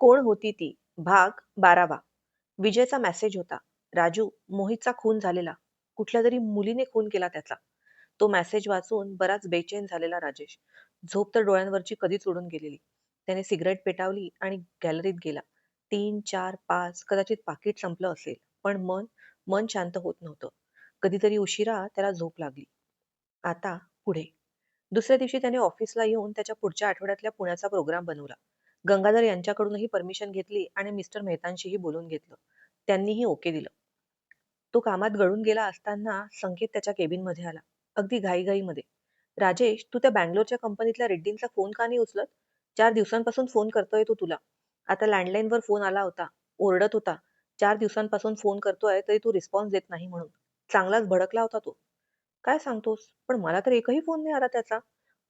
कोण होती ती? भाग बारावा. विजयचा मेसेज होता. राजू मोहितचा खून झालेला. कुठल्या तरी मुलीने खून केला त्याचा. तो मेसेज वाचून बराच बेचैन झालेला राजेश. झोप तर डोळ्यांवरची कधीच उडून गेलेली. त्याने सिगरेट पेटावली आणि गॅलरीत गेला. तीन चार पाच कदाचित पाकिट संपलं असेल पण मन मन शांत होत नव्हतं. कधीतरी उशिरा त्याला झोप लागली. आता पुढे. दुसऱ्या दिवशी त्याने ऑफिसला येऊन त्याच्या पुढच्या आठवड्यातल्या पुण्याचा प्रोग्राम बनवला. गंगाधर यांच्याकडूनही परमिशन घेतली आणि मिस्टर मेहतांशीही बोलून घेतलं. त्यांनीही ओके दिलं. तो कामात गळून गेला असताना संकेत त्याच्या केबिनमध्ये आला. अगदी घाईघाईमध्ये. राजेश तू त्या बँगलोरच्या कंपनीतल्या रेड्डींचा फोन का नाही उचलत? चार दिवसांपासून फोन करतोय तो तुला. आता लँडलाईनवर फोन आला होता. ओरडत होता. चार दिवसांपासून फोन करतोय तरी तू रिस्पॉन्स देत नाही म्हणून. चांगलाच भडकला होता तो. काय सांगतोस? पण मला तर एकही फोन नाही आला त्याचा.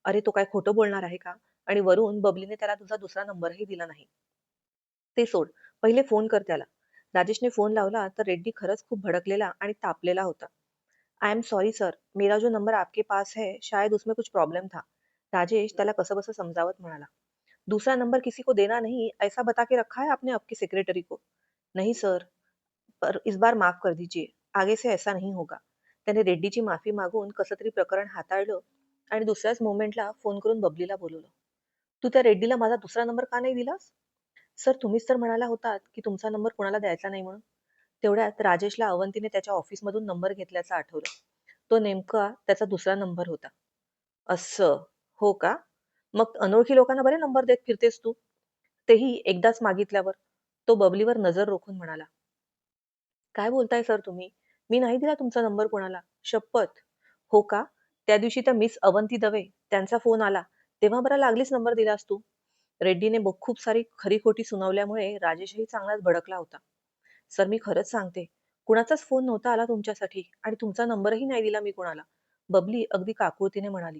अरे तो काय खोटं बोलणार आहे का? आणि वरून बबलीने त्याला तुझा दुसरा नंबरही दिला नाही. ते सोड. पहिले फोन कर त्याला. राजेशने फोन लावला तर रेड्डी खरंच खूप भडकलेला आणि तापलेला होता. आई एम सॉरी सर मेरा जो नंबर आपके पास है शायद उसमें कुछ प्रॉब्लम था. राजेश त्याला कसं बसं समजावत म्हणाला. दूसरा नंबर किसी को देना नहीं ऐसा बता के रखा है आपने आपकी सेक्रेटरी को? नहीं सर पर इस बार माफ कर दीजिए. आगे से ऐसा नहीं होगा. त्याने रेड्डीची माफी मागून कसं तरी प्रकरण हाताळलं आणि दुसऱ्याच मोमेंटला फोन करून बबलीला बोलवलं. तू त्या रेड्डीला माझा दुसरा नंबर का नाही दिलास? सर तुम्हीच तर म्हणाला होतात की तुमचा नंबर कोणाला द्यायचा नाही म्हणून. तेवढ्यात राजेशला अवंतीने त्याच्या ऑफिसमधून नंबर घेतल्याचं आठवलं. तो नेमका त्याचा दुसरा नंबर होता. असं हो का? मग अनोळखी लोकांना बरे नंबर देत फिरतेस तू? तेही एकदाच मागितल्यावर. तो बबलीवर नजर रोखून म्हणाला. काय बोलताय सर तुम्ही? मी नाही दिला तुमचा नंबर कोणाला. शपथ. हो का? त्या दिवशी त्या मिस अवंती दवे त्यांचा फोन आला. तेव्हा बरा लागलीच नंबर दिलास तू रेड्डीने खूप सारी खरी खोटी सुनावल्यामुळे राजेशही चांगलाच भडकला होता. सर मी खरंच सांगते कुणाचाच फोन नव्हता आला तुमच्यासाठी आणि तुमचा नंबरही नाही दिला मी कुणाला. बबली अगदी काकुळतीने म्हणाली.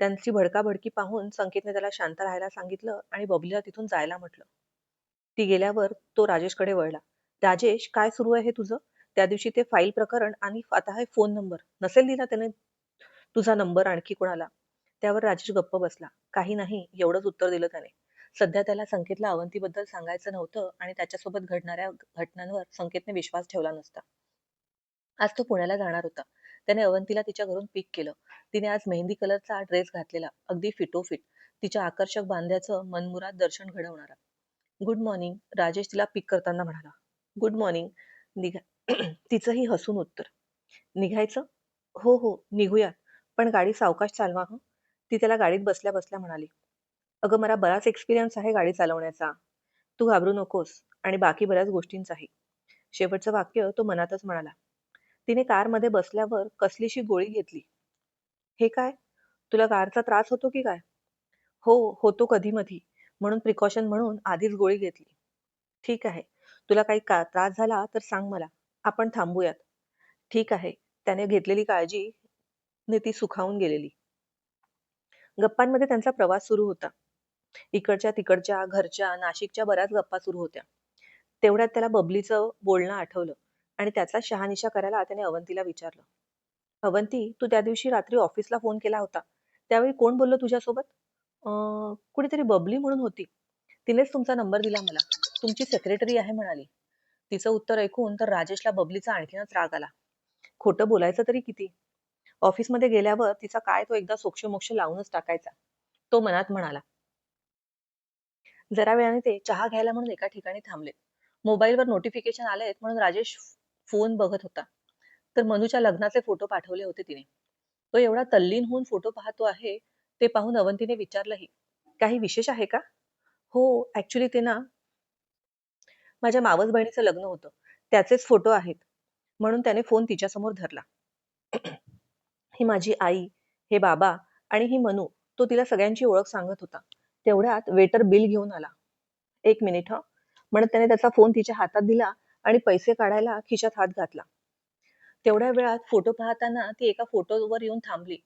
त्यांची भडकाभडकी पाहून संकेतने त्याला शांत राहायला सांगितलं आणि बबलीला तिथून जायला म्हटलं. ती गेल्यावर तो राजेशकडे वळला. राजेश काय सुरू आहे तुझं? त्या दिवशी ते फाईल प्रकरण आणि आता हे फोन नंबर. नसेल दिला त्याने तुझा नंबर आणखी कोणाला? त्यावर राजेश गप्प बसला. काही नाही एवढंच उत्तर दिलं त्याने. सध्या त्याला संकेतला अवंतीबद्दल सांगायचं नव्हतं आणि त्याच्यासोबत घडणाऱ्या घटनांवर संकेतने विश्वास ठेवला नसता. आज तो पुण्याला जाणार होता. त्याने अवंतीला तिच्या घरून पिक केलं. तिने आज मेहंदी कलरचा ड्रेस घातलेला. अगदी फिटोफिट. तिच्या आकर्षक बांध्याचं मनमुराद दर्शन घडवणारा. Good morning. राजेश तिला पिक करताना म्हणाला. Good morning. निघा. तिचंही हसून उत्तर. निघायचं? हो हो. निघूयात. पण गाडी सावकाश चालवा हं. ती त्याला गाडीत बसल्या बसल्या म्हणाली अगं मला बराच एक्सपिरियन्स आहे गाडी चालवण्याचा. तू घाबरू नकोस आणि बाकी बऱ्याच गोष्टींचाही. शेवटचं वाक्य तो मनातच म्हणाला. तिने कारमध्ये बसल्यावर कसलीशी गोळी घेतली. हे काय? तुला कारचा त्रास होतो की काय? हो होतो कधी मधी म्हणून प्रिकॉशन म्हणून आधीच गोळी घेतली. ठीक आहे. तुला काही का त्रास झाला तर सांग मला. आपण थांबूयात. ठीक आहे. त्याने घेतलेली काळजी ने ती सुखावून गेलेली. गप्पांमध्ये त्यांचा प्रवास सुरू होता. इकडच्या तिकडच्या घरच्या नाशिकच्या बऱ्याच गप्पा सुरू होत्या. तेवढ्यात त्याला बबलीचं बोलणं आठवलं आणि त्याचा शहानिशा करायला त्याने अवंतीला विचारलं. अवंती तू त्या दिवशी रात्री ऑफिसला फोन केला होता. त्यावेळी कोण बोललो तुझ्यासोबत? अं, कुणीतरी बबली म्हणून होती. तिनेच तुमचा नंबर दिला मला. तुमची सेक्रेटरी आहे म्हणाली. तिचं उत्तर ऐकून तर राजेशला बबलीचा आणखीनच राग आला. खोटं बोलायचं तरी किती? ऑफिसमध्ये गेल्यावर तिचा काय तो एकदा सोक्षमोक्ष लावूनच टाकायचा. तो मनात म्हणाला जरा वेळाने ते चहा घ्यायला म्हणून एका ठिकाणी थांबले मोबाईलवर नोटिफिकेशन आलेत म्हणून राजेश फोन बघत होता. तर मनूच्या लग्नाचे फोटो पाठवले होते तिने. तो एवढा तल्लीन होऊन फोटो पाहतो आहे ते पाहून अवंतीने विचारलंही काही विशेष आहे का? हो ऍक्च्युली ते ना माझ्या मावस बहिणीचं लग्न होतं. त्याचेच फोटो आहेत. म्हणून त्याने फोन तिच्यासमोर धरला. ही माझी आई हे बाबा आणि ही मनू तो तिला सगळ्यांची ओळख सांगत होता. तेवढ्यात वेटर बिल घेऊन आला. एक मिनिट ह. म्हणत त्याने त्याचा फोन तिच्या हातात दिला आणि पैसे काढायला खिशात हात घातला. तेवढ्या वेळात फोटो पाहताना ती एका फोटोवर येऊन थांबली.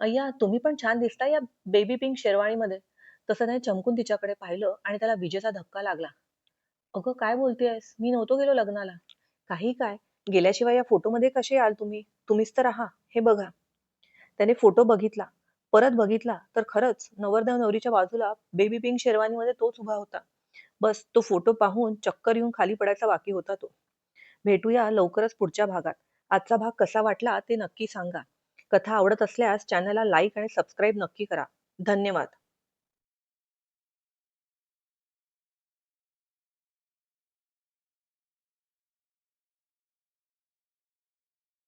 अय्या तुम्ही पण छान दिसता या बेबी पिंक शेरवाणीमध्ये तसं त्याने चमकून तिच्याकडे पाहिलं आणि त्याला विजेचा धक्का लागला. अगं काय बोलतेयस? मी नव्हतो गेलो लग्नाला. काही काय? गेल्याशिवाय या फोटोमध्ये कसे याल तुम्ही? तुम्हीच तर आहा हे बघा. त्याने फोटो बघितला. परत बघितला तर खरंच नवरदेव नवरीच्या बाजूला बेबी पिंक शेरवानीमध्ये तोच उभा होता. बस तो फोटो पाहून चक्कर येऊन खाली पडायचा बाकी होता तो. भेटूया लवकरच पुढच्या भागात. आजचा भाग कसा वाटला ते नक्की सांगा. कथा आवडत असल्यास चॅनलला लाईक आणि सबस्क्राईब नक्की करा. धन्यवाद.